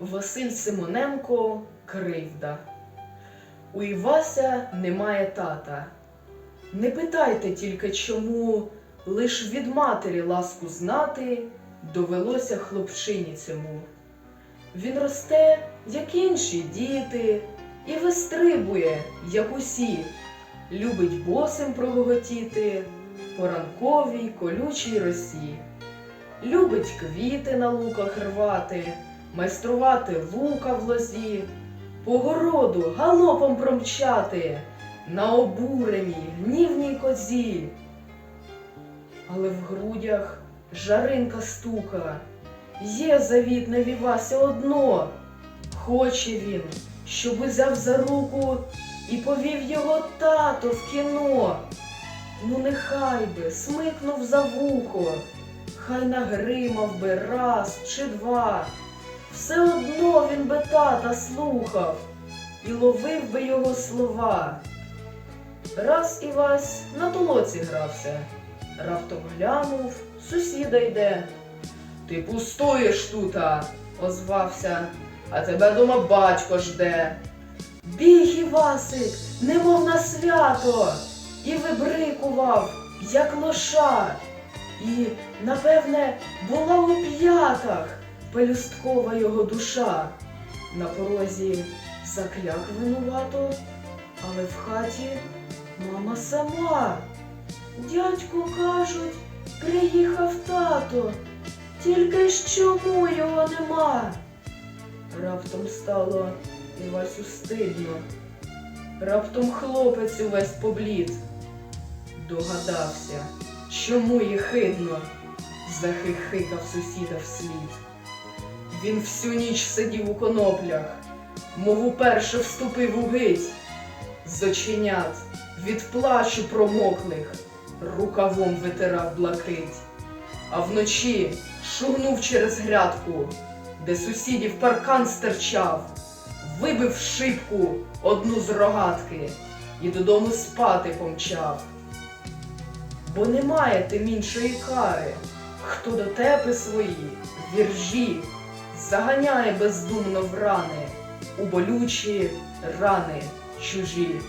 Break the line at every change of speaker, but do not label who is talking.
Василь Симоненко Кривда. У Івася немає тата. Не питайте тільки чому, лиш від матері ласку знати довелося хлопчині цьому. Він росте, як інші діти, і вистрибує, як усі, любить босим прогоготіти по ранковій колючій росі. Любить квіти на луках рвати, майструвати лука в лозі, по городу галопом промчати на обуреній гнівній козі. Але в грудях жаринка стука, є завітне Вівася одно. Хоче він, щоб взяв за руку і повів його тато в кіно. Ну нехай би смикнув за вухо, хай нагримав би раз чи два. Все одно він би тата слухав і ловив би його слова. Раз Івась на толоці грався, раптом глянув, сусіда йде. Ти пустуєш тута, озвався, а тебе дома батько жде. Біг Івасик, немов на свято, і вибрикував, як лоша, і, напевне, була у п'ятах пелюсткова його душа. На порозі закляк винувато, але в хаті мама сама. Дядьку кажуть, приїхав тато, тільки ж чому його нема? Раптом стало Івасю стидно. Раптом хлопець увесь поблід. Догадався, чому їй хидно, захихикав сусіда вслід. Він всю ніч сидів у коноплях, мов уперше вступив у гить. З від плачу промоклих рукавом витирав блакить, а вночі шугнув через грядку, де сусідів паркан стирчав, вибив шибку одну з рогатки і додому спати помчав. Бо немає тим іншої кари, хто до тебе свої віржі заганяє бездумно в рани, у болючі рани чужі.